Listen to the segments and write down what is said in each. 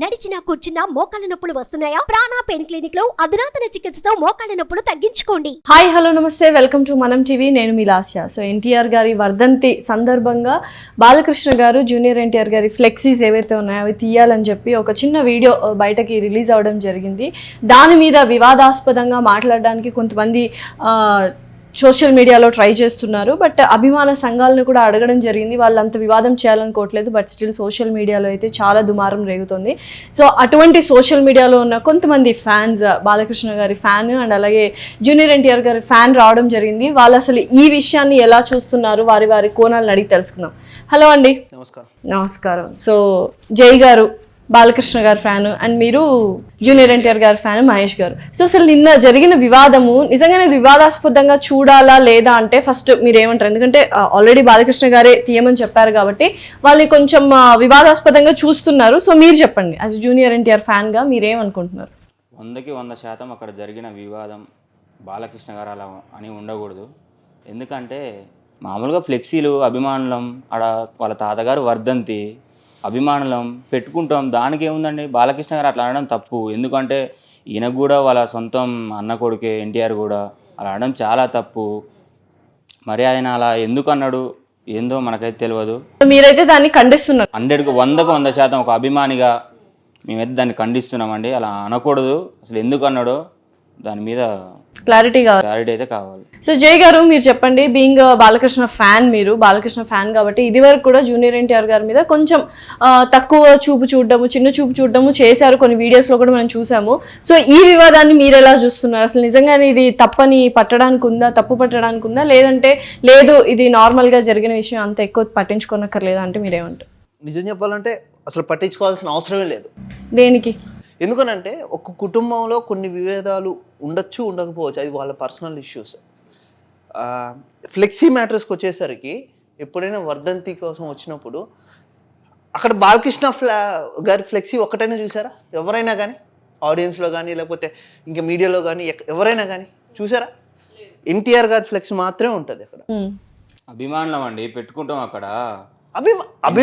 నడిచినా కూర్చున్నా మోకాళ్ళ నొప్పులు వస్తున్నాయా? ప్రాణా పెయిన్ క్లినిక్లో అధునాతన చికిత్సతో మోకాళ్ళ నొప్పులు తగ్గించుకోండి. హాయ్ హలో నమస్తే. Welcome to Manam TV. నేను మీ లాస్య. సో ఎన్టీఆర్ గారి వర్ధంతి సందర్భంగా బాలకృష్ణ గారు జూనియర్ ఎన్టీఆర్ గారి ఫ్లెక్సీస్ ఏవైతే ఉన్నాయో అవి తీయాలని చెప్పి ఒక చిన్న వీడియో బయటకి రిలీజ్ అవ్వడం జరిగింది. దాని మీద వివాదాస్పదంగా మాట్లాడడానికి కొంతమంది సోషల్ మీడియాలో ట్రై చేస్తున్నారు బట్ అభిమాన సంఘాలను కూడా అడగడం జరిగింది. వాళ్ళు అంత వివాదం చేయాలనుకోవట్లేదు బట్ స్టిల్ సోషల్ మీడియాలో అయితే చాలా దుమారం రేగుతుంది. సో అటువంటి సోషల్ మీడియాలో ఉన్న కొంతమంది ఫ్యాన్స్ బాలకృష్ణ గారి ఫ్యాన్ అండ్ అలాగే జూనియర్ ఎన్టీఆర్ గారి ఫ్యాన్ రావడం జరిగింది. వాళ్ళు అసలు ఈ విషయాన్ని ఎలా చూస్తున్నారు? వారి వారి కోణాలను అడిగి తెలుసుకుందాం. హలో అండి. నమస్కారం. నమస్కారం. సో జై గారు బాలకృష్ణ గారి ఫ్యాన్ అండ్ మీరు జూనియర్ ఎన్టీఆర్ గారి ఫ్యాన్ మహేష్ గారు. సో అసలు నిన్న జరిగిన వివాదము నిజంగానే వివాదాస్పదంగా చూడాలా లేదా అంటే ఫస్ట్ మీరు ఏమంటారు ఎందుకంటే ఆల్రెడీ బాలకృష్ణ గారే తీయమని చెప్పారు కాబట్టి వాళ్ళని కొంచెం వివాదాస్పదంగా చూస్తున్నారు. సో మీరు చెప్పండి యాజ్ జూనియర్ ఎన్టీఆర్ ఫ్యాన్గా మీరేమనుకుంటున్నారు? వందకి వంద శాతం అక్కడ జరిగిన వివాదం బాలకృష్ణ గారు అలా అని ఉండకూడదు. ఎందుకంటే మామూలుగా ఫ్లెక్సీలు అభిమానులం ఆడ వాళ్ళ తాతగారు వర్ధంతి అభిమానులం పెట్టుకుంటాం. దానికి ఏముందండి? బాలకృష్ణ గారు అట్లా అనడం తప్పు. ఎందుకంటే ఈయనకు కూడా వాళ్ళ సొంతం అన్న కొడుకే ఎన్టీఆర్ కూడా అలా అనడం చాలా తప్పు. మరి ఆయన అలా ఎందుకు అన్నాడు? ఏందో మనకైతే తెలియదు. మీరైతే దాన్ని ఖండిస్తున్నారు. హండ్రెడ్కి వందకు వంద శాతం ఒక అభిమానిగా మేమైతే దాన్ని ఖండిస్తున్నామండి. అలా అనకూడదు. అసలు ఎందుకు అన్నాడో దాని మీద క్లారిటీ కావాలి. క్లారిటీ అయితే కావాలి. సో జై గారు మీరు చెప్పండి బీయింగ్ బాలకృష్ణ ఫ్యాన్ మీరు బాలకృష్ణ ఫ్యాన్ కాబట్టి ఇది వరకు కూడా జూనియర్ ఎన్టీఆర్ గారి మీద కొంచెం తక్కువ చూపు చూడడము చిన్న చూపు చూడడము చేశారు కొన్ని వీడియోస్లో కూడా మనం చూసాము. సో ఈ వివాదాన్ని మీరు ఎలా చూస్తున్నారు? అసలు నిజంగానే ఇది తప్పని పట్టడానికి ఉందా తప్పు పట్టడానికి ఉందా? లేదంటే లేదు ఇది నార్మల్గా జరిగిన విషయం అంత ఎక్కువ పట్టించుకోనక్కర్లేదా? అంటే మీరేమంటారు? నిజం చెప్పాలంటే అసలు పట్టించుకోవాల్సిన అవసరమే లేదు. దేనికి? ఎందుకనంటే ఒక కుటుంబంలో కొన్ని విభేదాలు ఉండొచ్చు ఉండకపోవచ్చు. అది వాళ్ళ పర్సనల్ ఇష్యూస్. ఫ్లెక్సీ మ్యాటర్స్కి వచ్చేసరికి ఎప్పుడైనా వర్ధంతి కోసం వచ్చినప్పుడు అక్కడ బాలకృష్ణ ఫ్లా గారి ఫ్లెక్సీ ఒక్కటైనా చూసారా? ఎవరైనా కానీ ఆడియన్స్లో కానీ లేకపోతే ఇంకా మీడియాలో కానీ ఎక్క- ఎవరైనా కానీ చూసారా? ఎన్టీఆర్ గారి ఫ్లెక్స్ మాత్రమే ఉంటుంది అక్కడ. అభిమానులం అండి పెట్టుకుంటాం అక్కడ. అభి అభి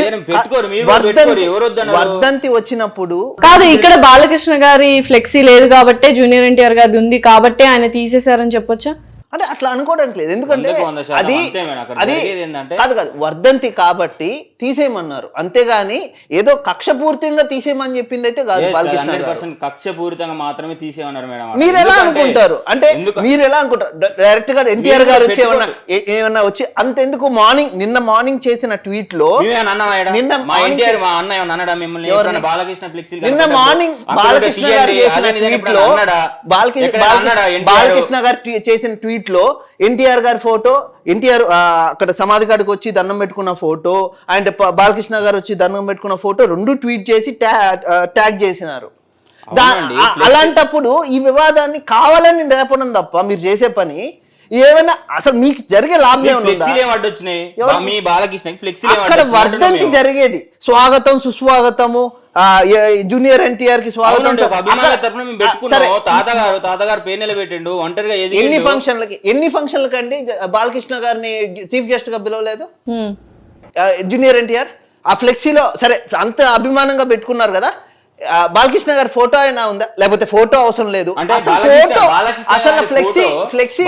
వర్ధంతి- వచ్చినప్పుడు కాదు ఇక్కడ బాలకృష్ణ గారి ఫ్లెక్సీ లేదు కాబట్టే జూనియర్ ఎన్టీఆర్ గారిది ఉంది కాబట్టే ఆయన తీసేశారని చెప్పొచ్చా? అంటే అట్లా అనుకోవడానికి లేదు. ఎందుకంటే అది అది కాదు కాదు వర్ధంతి కాబట్టి తీసేయమన్నారు. అంతేగాని ఏదో కక్షపూర్తిగా తీసేయమని చెప్పింది అయితే కాదు బాలకృష్ణ హండ్రెడ్ గారు. పర్సెంట్ కక్ష పూరితంగా మాత్రమే తీసేయన్నారు మేడం. మీరు ఎలా అనుకుంటారు? అంటే మీరు ఎలా అనుకుంటారు? డైరెక్ట్గా ఎన్టీఆర్ గారు వచ్చి ఏమన్నా ఏమన్నా వచ్చి అంతెందుకు మార్నింగ్ నిన్న మార్నింగ్ చేసిన ట్వీట్లో? నిన్న నిన్న మార్నింగ్ బాలకృష్ణ గారు చేసిన ట్వీట్లో? బాలకృష్ణ గారు చేసిన ట్వీట్ లో ఎన్టీఆర్ గారి ఫోటో ఎన్టీఆర్ అక్కడ సమాధి కాడికి వచ్చి దండం పెట్టుకున్న ఫోటో అండ్ బాలకృష్ణ గారు వచ్చి దండం పెట్టుకున్న ఫోటో రెండు ట్వీట్ చేసి ట్యాగ్ చేసినారు. అలాంటప్పుడు ఈ వివాదాన్ని కావాలని రేపడం తప్ప మీరు చేసే పని ఏమైనా అసలు మీకు జరిగే లాభం మీ బాలకృష్ణకి ఏం అక్కడ. జరిగేది. స్వాగతం సుస్వాగతము జూనియర్ ఎన్టీఆర్కి స్వాగతం తాతగారు తాతగారు పేరు నిలబెట్టిండు ఒంటరిగా ఎన్ని ఫంక్షన్లకి ఎన్ని ఫంక్షన్లకి అండి బాలకృష్ణ గారిని చీఫ్ గెస్ట్గా పిలవలేదు? Junior NTR? ఆ ఫ్లెక్సీలో సరే అంత అభిమానంగా పెట్టుకున్నారు కదా? బాలకృష్ణ గారి ఫోటో అయినా ఉందా? లేకపోతే ఫోటో అవసరం లేదు. అంటే అసలు ఫోటో అసలు ఫ్లెక్సీ ఫ్లెక్సీ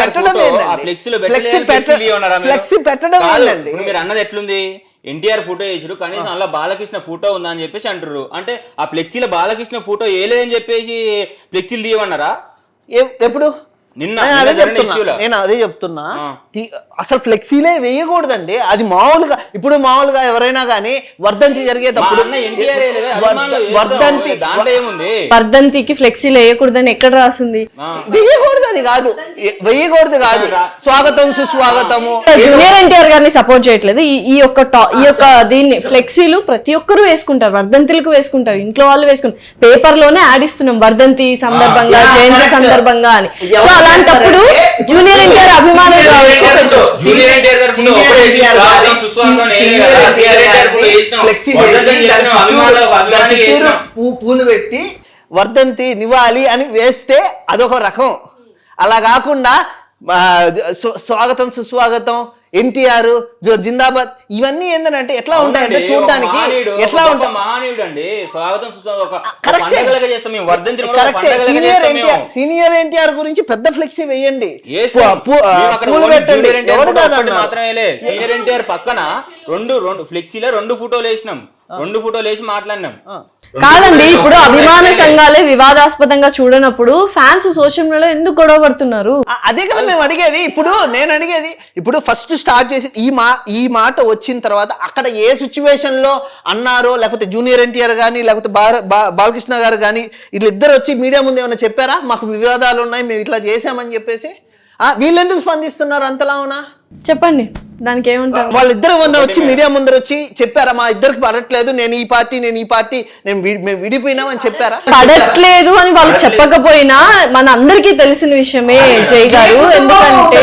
పెట్టడం ఫ్లెక్సీ పెట్టడం మీరు అన్నది ఎట్లుంది? ఎన్టీఆర్ ఫోటో వేసారు కనీసం అలా బాలకృష్ణ ఫోటో ఉందా అని చెప్పేసి అంటారు అంటే ఆ ఫ్లెక్సీలో బాలకృష్ణ ఫోటో వేయలేదని చెప్పేసి ఫ్లెక్సీలు తీయమన్నారా? ఎప్పుడు? అదే చెప్తున్నా. నేను అదే చెప్తున్నా. అసలు ఫ్లెక్సీలే వేయకూడదండి. అది మామూలుగా ఇప్పుడు మామూలుగా ఎవరైనా కానీ వర్ధంతి జరిగేటప్పుడు. వర్ధంతి వర్ధంతికి ఫ్లెక్సీలు వేయకూడదని ఎక్కడ రాసింది. వేయకూడదని కాదు. వేయకూడదు కాదు. స్వాగతం సుస్వాగతము. జూనియర్ ఎన్టీఆర్ గారిని సపోర్ట్ చేయట్లేదు. ఈ ఈ యొక్క టా ఈ యొక్క దీన్ని ఫ్లెక్సీలు ప్రతి ఒక్కరూ వేసుకుంటారు. వర్ధంతులకు వేసుకుంటారు. ఇంట్లో వాళ్ళు వేసుకుంటారు. పేపర్లోనే యాడ్ ఇస్తున్నాం వర్ధంతి సందర్భంగా జయంతి. సందర్భంగా అని. అలాంటప్పుడు జూనియర్ ఎన్టీఆర్ అభిమానులు కావచ్చు ఎన్టీఆర్ గారు సీనియర్ ఎన్టీఆర్ గారి- సీనియర్? ఎన్టీఆర్. ఫ్లెక్సీ వేసి దాని చుట్టూరు- పూలు పెట్టి వర్ధంతి నివాలి అని వేస్తే అదొక రకం అలా కాకుండా స్వాగతం సుస్వాగతం ఎన్టీఆర్ జిందాబాద్ ఇవన్నీ ఏంటంటే ఎట్లా ఉంటాయంటే చూడడానికి ఎట్లా ఉంటాయి మహనీయుడు అండి. స్వాగతం సీనియర్ ఎన్టీఆర్ మేము. సీనియర్ ఎన్టీఆర్ గురించి పెద్ద ఫ్లెక్సీ వేయండి. పెట్టండి. ఎవరు మాత్రమే. సీనియర్ ఎన్టీఆర్ పక్కన రెండు రెండు ఫ్లెక్సీలో రెండు ఫోటోలు వేసినాం. రెండు ఫోటోలు వేసి మాట్లాడినాం. కాదండి ఇప్పుడు అభిమాన సంఘాలే వివాదాస్పదంగా చూడనప్పుడు ఫ్యాన్స్ సోషల్ మీడియాలో ఎందుకు గొడవ పడుతున్నారు? అదే కదా మేము అడిగేది. ఇప్పుడు నేను అడిగేది. ఇప్పుడు ఫస్ట్ స్టార్ట్ చేసి ఈ మా ఈ మాట వచ్చిన తర్వాత అక్కడ ఏ సిచ్యువేషన్లో అన్నారో లేకపోతే జూనియర్ ఎన్టీఆర్ కానీ లేకపోతే బాల- బా- బాలకృష్ణ గారు కానీ వీళ్ళిద్దరు వచ్చి మీడియా ముందు ఏమైనా చెప్పారా? మాకు వివాదాలు ఉన్నాయి మేము ఇట్లా చేసామని చెప్పేసి? వీళ్ళెందుకు స్పందిస్తున్నారు అంతలా అవునా? చెప్పండి. దానికి ఏమంటారు వాళ్ళిద్దరు ముందు వచ్చి మీడియా ముందర వచ్చి చెప్పారా? మా ఇద్దరికి పడట్లేదు నేను ఈ పార్టీ నేను ఈ పార్టీ నేను వి- మేము విడిపోయినామని చెప్పారా? పడట్లేదు అని వాళ్ళు చెప్పకపోయినా మన అందరికీ తెలిసిన విషయమే జై గారు. ఎందుకంటే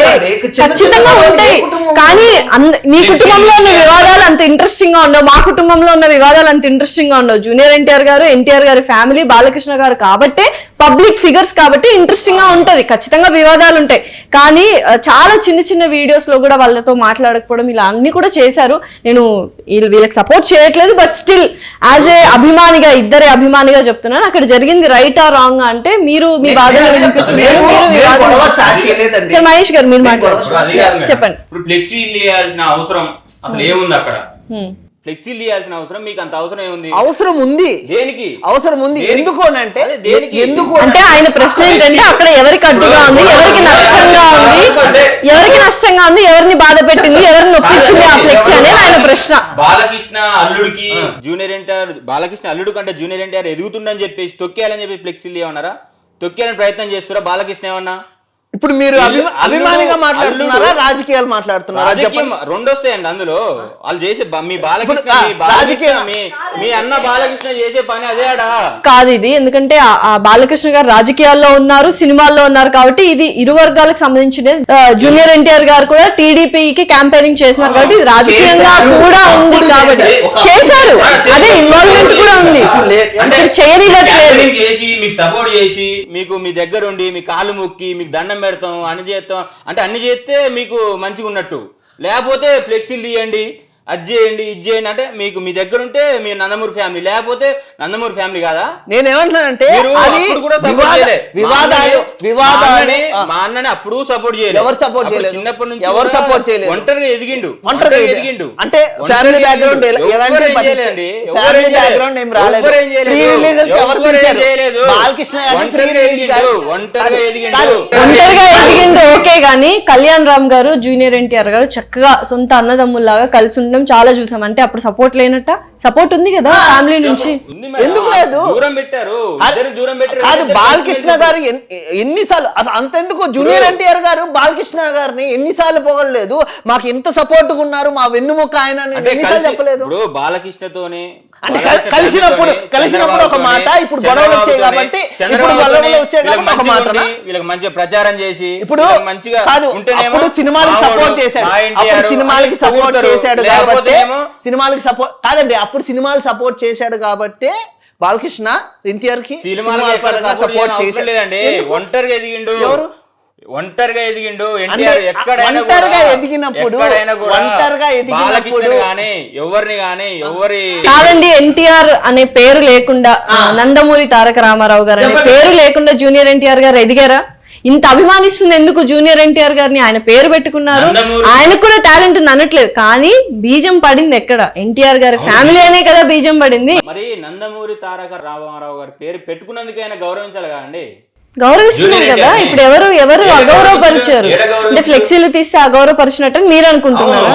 ఖచ్చితంగా ఉంటాయి. కానీ అంద- మీ కుటుంబంలో ఉన్న వివాదాలు అంత ఇంట్రెస్టింగ్గా ఉండవు. మా కుటుంబంలో ఉన్న వివాదాలు అంత ఇంట్రెస్టింగ్గా ఉండవు. జూనియర్ ఎన్టీఆర్ గారు ఎన్టీఆర్ గారి ఫ్యామిలీ బాలకృష్ణ గారు కాబట్టే పబ్లిక్ ఫిగర్స్ కాబట్టి ఇంట్రెస్టింగ్గా ఉంటది. ఖచ్చితంగా వివాదాలు ఉంటాయి. కానీ చాలా చిన్న చిన్న వీడియోస్లో కూడా వాళ్ళతో మాట్లాడకపోవడం ఇలా అన్ని కూడా చేశారు. నేను వీళ్ళ- వీళ్ళకి సపోర్ట్ చేయట్లేదు బట్ స్టిల్ యాజ్ ఏ అభిమానిగా ఇద్దరే అభిమానిగా చెప్తున్నాను. అక్కడ జరిగింది రైట్ ఆ రాంగ్ అంటే మీరు మీ బాధలు వినిపిస్తున్నారు మీరు మహేష్ గారు మీరు మేడం. చెప్పండి. అవసరం అసలు ఏముంది అక్కడ? హ్మ్. ఫ్లెక్సీలు తీయాల్సిన అవసరం మీకు అంత అవసరం ఏముంది? అవసరం ఉంది. దేనికి? అవసరం ఉంది? ఎందుకు అని అంటే దేనికి? ఎందుకు అంటే ఆయన ప్రశ్న ఏంటంటే అక్కడ ఎవరికి అడ్డుగా ఉంది ఎవరికి నష్టంగా ఉంది ఎవరికి నష్టంగా ఉంది ఎవరిని బాధ పెట్టింది ఎవరిని నొప్పించింది ఆ ఫ్లెక్స్ అనేది ఆయన ప్రశ్న. బాలకృష్ణ అల్లుడికి జూనియర్ ఎన్టీఆర్ బాలకృష్ణ అల్లుడు కంటే జూనియర్ ఎన్టీఆర్ ఎదుగుతుండని చెప్పేసి తొక్కేయాలని చెప్పి ఫ్లెక్సీలు ఏమన్నారా? తొక్కేయాలని ప్రయత్నం చేస్తారా బాలకృష్ణ ఏమన్నా? ఇప్పుడు మీరు అభిమానిగా మాట్లాడుతున్నారా? రాజకీయాలు మాట్లాడుతున్నారా? రెండు వస్తాయండి అందులో. వాళ్ళు చేసే మీ బాలకృష్ణ మీ రాజకీయ- అన్న బాలకృష్ణ చేసే పని అదే కాదు ఇది. ఎందుకంటే ఆ- బాలకృష్ణ గారు రాజకీయాల్లో ఉన్నారు సినిమాల్లో ఉన్నారు కాబట్టి ఇది ఇరు వర్గాలకు సంబంధించిన జూనియర్ ఎన్టీఆర్ గారు కూడా టీడీపీకి క్యాంపెయినింగ్ చేస్తున్నారు కాబట్టి ఇది రాజకీయంగా. కూడా ఉంది కాబట్టి. చేశారు. అదే ఇన్వాల్వ్మెంట్ కూడా ఉంది. చేయనివ్వట్లేదు. చేసి మీకు సపోర్ట్ చేసి మీకు మీ దగ్గర ఉండి మీ కాళ్ళు మొక్కి మీకు దండం పెడతాం అన్ని చేస్తాం. అంటే అన్ని చేస్తే మీకు మంచిగా ఉన్నట్టు లేకపోతే ఫ్లెక్సీలు తీయండి. అది చేయండి ఇది చేయండి అంటే మీకు మీ దగ్గర ఉంటే మీ నందమూరి ఫ్యామిలీ లేకపోతే నందమూరి ఫ్యామిలీ కాదా నేనేమంటున్నానంటే మీరు వివాదాలు మా అన్నని- అప్పుడు సపోర్ట్ చేయలేదు ఎవరు support అప్పుడు చేయలేదు? చిన్నప్పటి నుంచి ఎవరు support చేయలేదు? ఒంటరిగా ఎదిగిండు ఒంటరిగా ఎదిగి- ఎదిగిండు అంటే ఒంటరిగా ఫ్యామిలీ ఎదిగిండు. బ్యాక్గ్రౌండ్ ఎలాంటి ఫ్యామిలీ ఏం రాలేదు. ప్రీ రిలీజ్ ఎవరు? చేయలేదు. బాలకృష్ణ ప్రీ ఒంటరిగా రిలీజ్ ఎదిగిండు. గారు- ఒంటరిగా కాదు, ఎదిగిండు. కాదు. ఒంటరిగా ఎదిగిండు ఓకే గానీ కళ్యాణ్ రామ్ గారు జూనియర్ ఎన్టీఆర్ గారు చక్కగా సొంత అన్నదమ్ముల్లాగా కలిసి ఉండడం చాలా చూసాం. అంటే అప్పుడు సపోర్ట్ లేనట్ట సపోర్ట్ ఉంది కదా ఫ్యామిలీ నుంచి ఉంది మేడం. ఎందుకు లేదు? దూరం పెట్టారు ఇద్దరు దూరం పెట్టారు కాదు ఇద్దరు బాలకృష్ణ కలిసి గారు ఎన్- ఎన్నిసార్లు అసలు అంతెందుకు జూనియర్ ఎన్టీఆర్ గారు బాలకృష్ణ గారిని ఎన్నిసార్లు పొగడలేదు మాకు ఎంత సపోర్ట్ ఉన్నారు మా వెన్నుముక్క ఆయన అని అంటే ఎన్నిసార్లు కలిసి- చెప్పలేదు ఇప్పుడు బాలకృష్ణతోనే అంటే బాలకృష్ణ కలిసినప్పుడు తండ్రితోనే, కలిసినప్పుడు ఒక మాట చంద్రబాబుతోనే, ఇప్పుడు గొడవలు వచ్చాయి కాబట్టి ఇప్పుడు చంద్రబాబుతోనే గొడవలు వచ్చాయి వీళ్ళకి కాబట్టి ఒక మంచిగా? ఉండి, వీళ్ళకి మంచిగా ప్రచారం చేసి ఇప్పుడు వీళ్ళకి మంచిగా కాదు ఉంటేనేమో అప్పుడు సినిమాలకు సపోర్ట్ చేశాడు మా ఎన్టీఆర్ అప్పుడు సినిమాలకి అని సపోర్ట్ పొగుడుతారు. చేశాడు కాబట్టి లేకపోతేనేమో సినిమాలకి సపోర్ట్ కాదండి అప్పుడు సినిమాలు సపోర్ట్ చేశాడు కాబట్టి బాలకృష్ణ ఎన్టీఆర్కి సినిమాలకు సినిమాల ఎక్కడ పరంగా సపోర్ట్ చేశాడు? ఒంటరిగా ఎదిగిండు. ఎవరు? ఒంటరిగా ఎదిగిండు. ఎన్టీఆర్ ఎక్కడైనా ఎదిగినప్పుడు, ఒంటరిగా ఎదిగినప్పుడు- బాలకృష్ణ గానీ ఎవరిని గానీ ఎవరి కాదండి ఎన్టీఆర్ అనే పేరు లేకుండా నందమూరి తారక రామారావు గారు అనే పేరు లేకుండా జూనియర్ ఎన్టీఆర్ గారు ఎదిగారా? ఇంత అభిమానిస్తుంది ఎందుకు జూనియర్ ఎన్టీఆర్ గారిని? ఆయన పేరు పెట్టుకున్నారు. ఆయనకు కూడా టాలెంట్ ఉంది అనట్లేదు. కానీ బీజం పడింది ఎక్కడ? ఎన్టీఆర్ గారి ఫ్యామిలీ అనే కదా బీజం పడింది. మరి నందమూరి తారక రామారావు గారి పేరు పెట్టుకున్నందుకు ఆయన గౌరవించాలి కదండి? గౌరవిస్తున్నారు కదా ఇప్పుడు ఎవరు ఎవరు అగౌరవపరిచారు? అంటే ఫ్లెక్సీలు తీస్తే అగౌరవపరిచినట్టు మీరు అనుకుంటున్నారా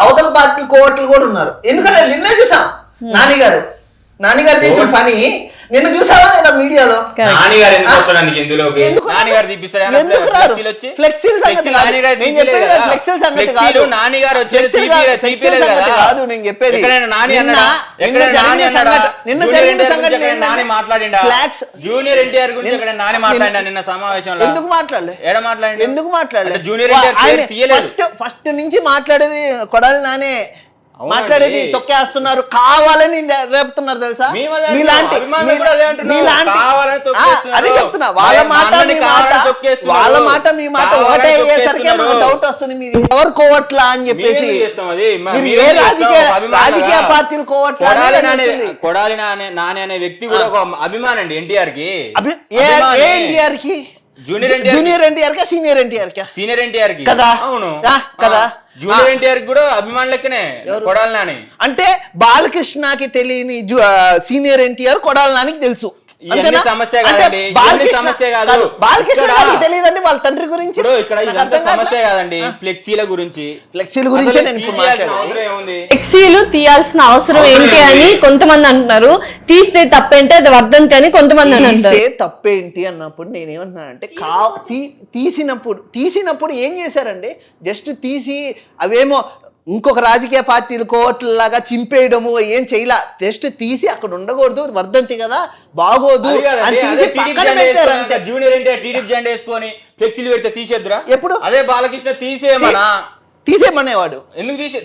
అవతల పార్టీ కోవట్లు కూడా ఉన్నారు. ఎందుకంటే నిన్న చూసాం నాని గారు నాని గారు చేసిన పని నిన్న చూసావా లేదా మీడియాలో? ఎందుకు వస్తాడు తీపిస్తాడు రారు? ఫ్లెక్సీల సంగతి. నేను చెప్పేది కాదు, ఫ్లెక్సీల సంగతి కాదు. నాన్నగారు వచ్చేది ఫ్లెక్సీల తీపియలే- ఫ్లెక్సీల తీపియలేదు సంగతి కదా. కాదు నేను చెప్పేది. ఎక్కడైనా నాని నిన్న- నాని అన్నాడా? జూనియర్ జరిగిన ఎన్టీఆర్ సంఘటన గురించి నాని మాట్లాడిండా? జూనియర్ ఎన్టీఆర్ నాని మాట్లాడినా నిన్న సమావేశంలో? ఎందుకు మాట్లాడలే? ఎడ మాట్లాడి ఎందుకు మాట్లాడలే? జూనియర్ ఎన్టీఆర్ ఫస్ట్ ఫస్ట్ నుంచి మాట్లాడేది కొడాలి నానే. మాట్లాడేది తొక్కేస్తున్నారు కావాలని రేపుతున్నారు తెలుసా? మీలాంటి అదే చెప్తున్నా వాళ్ళ మాట మీ. వాళ్ళ మాట మీ మాట ఒకటే అయ్యేసరికి డౌట్ వస్తుంది? మీరు ఎవరు కోవట్లా అని చెప్పేసి మీరు ఏ? రాజకీయ. రాజకీయ పార్టీలు కోవట్లా కొడాలి నాని అనే వ్యక్తి కూడా ఒక అభిమానం అండి ఎన్టీఆర్కి ఏ ఎన్టీఆర్కి జూనియర్ ఎన్టీఆర్ జూనియర్ ఎన్టీఆర్ కా సీనియర్ ఎన్టీఆర్ కా సీనియర్ ఎన్టీఆర్కి కదా? అవును. కదా? జూనియర్. ఎన్టీఆర్కి కూడా అభిమానులు లెక్కనే కొడాలి నాని అంటే బాలకృష్ణకి తెలియని సీనియర్ ఎన్టీఆర్ కొడాలి నానికి తెలుసు? సమస్య కాదండి. సమస్య కాదు. బాలకృష్ణ తెలియదండి వాళ్ళ తండ్రి గురించి? ఇక్కడ ఇదంతా అర్థం సమస్య. కాదండి. ఫ్లెక్సీల గురించి. ఫ్లెక్సీల గురించే ఫ్లెక్సీలు తీయాల్సిన అవసరం ఏంటి అని? కొంతమంది అంటున్నారు. తీస్తే తప్పేంటే? అది వర్ధంతి అని కొంతమంది అంటారు తప్పేంటి అన్నప్పుడు నేనేమంటున్నానంటే కా తీ తీసినప్పుడు తీసినప్పుడు ఏం చేశారండి? జస్ట్ తీసి అవేమో ఇంకొక రాజకీయ పార్టీలు కోవట్లలాగా చింపేయడము ఏం చేయలా. జస్ట్ తీసి అక్కడ ఉండకూడదు వర్ధంతి కదా బాగోదు అని తీసి పక్కన పెట్టారు అంతే. జూనియర్ ఎన్టీఆర్ టీడీపీ జెండా వేసుకొని ఫ్లెక్సీలు పెడితే తీసేద్దురా? ఎప్పుడు? అదే బాలకృష్ణ తీసేయమనా? తీసేయమనేవాడు. ఎందుకు తీసే?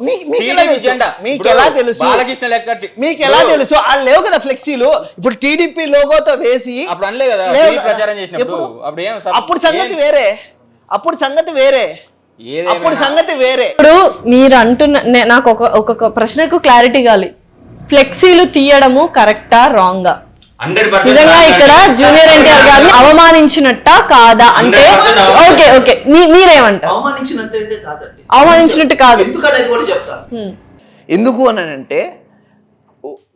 మీకు- ఎలా తెలుసు? జెండా. మీకు ఇప్పుడు ఎలా తెలుసు? బాలకృష్ణ లెక్క మీకు ఎలా తెలుసు? వాళ్ళు లేవు కదా ఫ్లెక్సీలు. ఇప్పుడు టీడీపీ లోగోతో వేసి అప్పుడు అనలే కదా. ప్రచారం చేసినప్పుడు? అప్పుడు సంగతి వేరే. అప్పుడు సంగతి వేరే. అప్పుడు సంగతి వేరే. ఇప్పుడు మీరు అంటున్న నాకు ఒక ఒక్కొక్క ప్రశ్నకు క్లారిటీ కావాలి. ఫ్లెక్సీలు తీయడము కరెక్టా రాంగా 100% నిజంగా ఇక్కడ జూనియర్ ఎన్టీఆర్ గారిని అవమానించినట్ట కాదా? అంటే 100% ఓకే ఓకే. మీ- మీరేమంటారు? అవమానించినట్టు కాదు. ఎందుకనేది కూడా చెప్తాను హ్మ్. ఎందుకు అని అంటే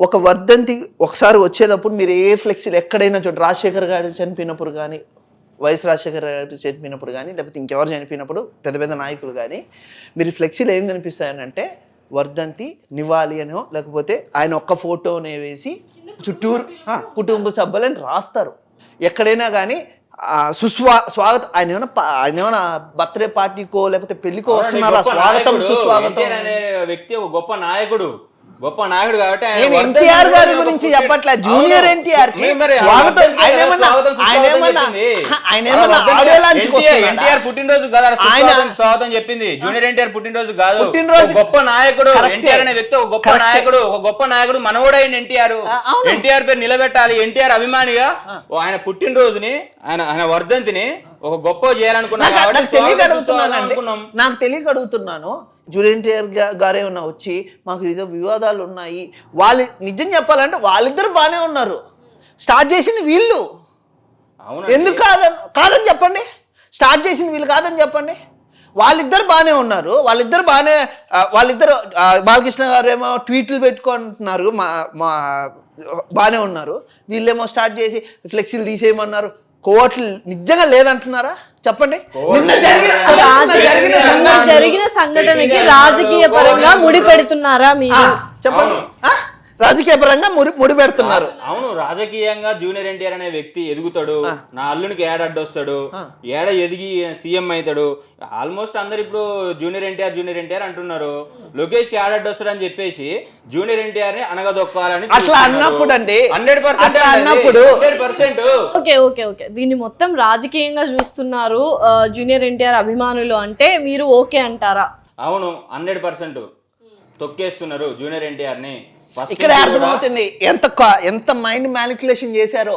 ఒక వర్ధంతి ఒకసారి వచ్చేటప్పుడు మీరు ఏ ఫ్లెక్సీలు ఎక్కడైనా చూడండి రాజశేఖర్ గారు చనిపోయినప్పుడు కానీ వైఎస్ రాజశేఖర్ గారు చనిపోయినప్పుడు కానీ లేకపోతే ఇంకెవరు చనిపోయినప్పుడు పెద్ద పెద్ద నాయకులు కానీ మీరు ఫ్లెక్సీలు ఏం కనిపిస్తాయనంటే వర్ధంతి నివాళి అనో లేకపోతే ఆయన ఒక్క ఫోటోనే వేసి చుట్టూరు కుటుంబ సభ్యులని రాస్తారు. ఎక్కడైనా కానీ సుస్వా స్వాగతం ఆయన ఏమైనా ఆయన ఏమైనా బర్త్డే పార్టీకో లేకపోతే పెళ్ళికో వస్తున్నారా? స్వాగతం. సుస్వాగతం. వ్యక్తి ఒక గొప్ప నాయకుడు. గొప్ప నాయకుడు కాబట్టి నేను ఎన్టీఆర్ గారి గురించి చెప్పట్లే. జూనియర్. ఎన్టీఆర్ ఎన్టీఆర్ పుట్టినరోజు కదా స్వాగతం చెప్పింది. జూనియర్ ఎన్టీఆర్ పుట్టినరోజు కాదు. పుట్టినరోజు- గొప్ప నాయకుడు. ఎన్టీఆర్ అనే వ్యక్తి ఒక గొప్ప. నాయకుడు ఒక గొప్ప నాయకుడు మనవడైన ఎన్టీఆర్. ఎన్టీఆర్ పేరు నిలబెట్టాలి. ఎన్టీఆర్ అభిమానిగా ఆయన పుట్టినరోజుని ఆయన ఆయన వర్ధంతిని ఒక గొప్ప చేయాలనుకున్నాం నాకు తెలియక అడుగుతున్నాను. ఎన్టీఆర్ గా- గారే ఉన్న వచ్చి మాకు ఏదో వివాదాలు ఉన్నాయి. వాళ్ళు నిజం చెప్పాలంటే వాళ్ళిద్దరు బాగానే ఉన్నారు. స్టార్ట్ చేసింది వీళ్ళు. ఎందుకు కాదని కాదని చెప్పండి. స్టార్ట్ చేసింది వీళ్ళు కాదని చెప్పండి. వాళ్ళిద్దరు బాగానే ఉన్నారు. వాళ్ళిద్దరు బాగానే వాళ్ళిద్దరు బాలకృష్ణ గారు ఏమో ట్వీట్లు పెట్టుకుంటున్నారు. మా మా బాగానే ఉన్నారు. వీళ్ళేమో స్టార్ట్ చేసి ఫ్లెక్సీలు తీసేయమన్నారు. కోట్లు నిజంగా లేదంటున్నారా? చెప్పండి. నిన్న జరిగిన జరిగిన నిన్న సంఘటన. జరిగిన సంఘటనకి రాజకీయ పరంగా ముడి పెడుతున్నారా ఆ, మీరు చెప్పండి? రాజకీయ పరంగా ముడి పెడుతున్నారు అవును రాజకీయంగా జూనియర్ ఎన్టీఆర్ అనే వ్యక్తి ఎదుగుతాడు నా అల్లునికి ఏడ అడ్డొస్తాడు ఏడ ఎదిగి సీఎం అవుతాడు ఆల్మోస్ట్ అందరు ఇప్పుడు జూనియర్ ఎన్టీఆర్ జూనియర్ ఎన్టీఆర్ అంటున్నారు. లోకేష్కి ఏడ అడ్డొస్తాడు అని చెప్పేసి జూనియర్ ఎన్టీఆర్ని అనగదొక్కాలని అట్లా అన్నప్పుడు అండి, హండ్రెడ్ పర్సెంట్ అన్నప్పుడు- hundred percent. Okay okay okay. దీన్ని మొత్తం రాజకీయంగా చూస్తున్నారు జూనియర్ ఎన్టీఆర్ అభిమానులు అంటే మీరు ఓకే అంటారా? అవును హండ్రెడ్ పర్సెంట్. తొక్కేస్తున్నారు జూనియర్ ఎన్టీఆర్ని ఇక్కడ అర్థమవుతుంది. ఎంత ఎంత మైండ్ మ్యానిపులేషన్ చేశారో.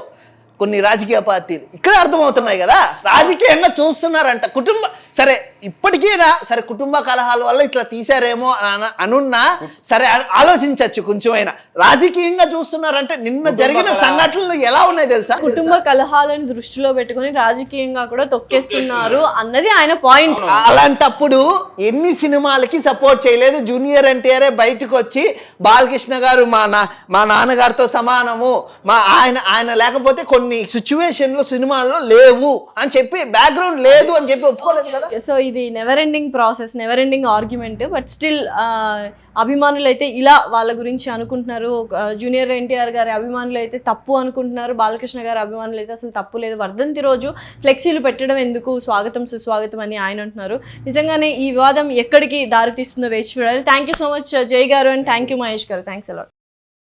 కొన్ని రాజకీయ పార్టీలు. ఇక్కడ అర్థమవుతున్నాయి కదా? రాజకీయంగా చూస్తున్నారంట. కుటుంబ సరే ఇప్పటికీ రా సరే కుటుంబ కలహాల వల్ల ఇట్లా తీశారేమో అన- అనున్నా సరే ఆలోచించవచ్చు కొంచెమైనా. రాజకీయంగా చూస్తున్నారంటే నిన్న జరిగిన సంఘటనలు ఎలా ఉన్నాయి తెలుసా? కుటుంబ కలహాలను దృష్టిలో పెట్టుకొని రాజకీయంగా కూడా తొక్కేస్తున్నారు అన్నది ఆయన పాయింట్. అలాంటప్పుడు ఎన్ని సినిమాలకి సపోర్ట్ చేయలేదు. జూనియర్ ఎన్టీఆర్ బయటకు వచ్చి బాలకృష్ణ గారు మా నా మా నాన్నగారితో సమానము మా ఆయన ఆయన లేకపోతే కొన్ని సిచ్యువేషన్లు సినిమాల్లో లేవు అని చెప్పి బ్యాక్గ్రౌండ్ లేదు అని చెప్పి ఒప్పుకోలేదు కదా? సో ఇది never ending process never ending argument but still అభిమానులు అయితే ఇలా వాళ్ళ గురించి అనుకుంటున్నారు. జూనియర్ uh, ఎన్టీఆర్ గారి అభిమానులు అయితే తప్పు అనుకుంటున్నారు. బాలకృష్ణ గారి అభిమానులు అయితే అసలు తప్పు లేదు. వర్ధంతి రోజు ఫ్లెక్సీలు పెట్టడం ఎందుకు స్వాగతం సుస్వాగతం అని ఆయన అంటున్నారు. నిజంగానే ఈ వివాదం ఎక్కడికి దారితీస్తుందో వేచి చూడాలి. థ్యాంక్ యూ సో మచ్ జై గారు అండ్ థ్యాంక్ యూ మహేష్ గారు. Thanks a lot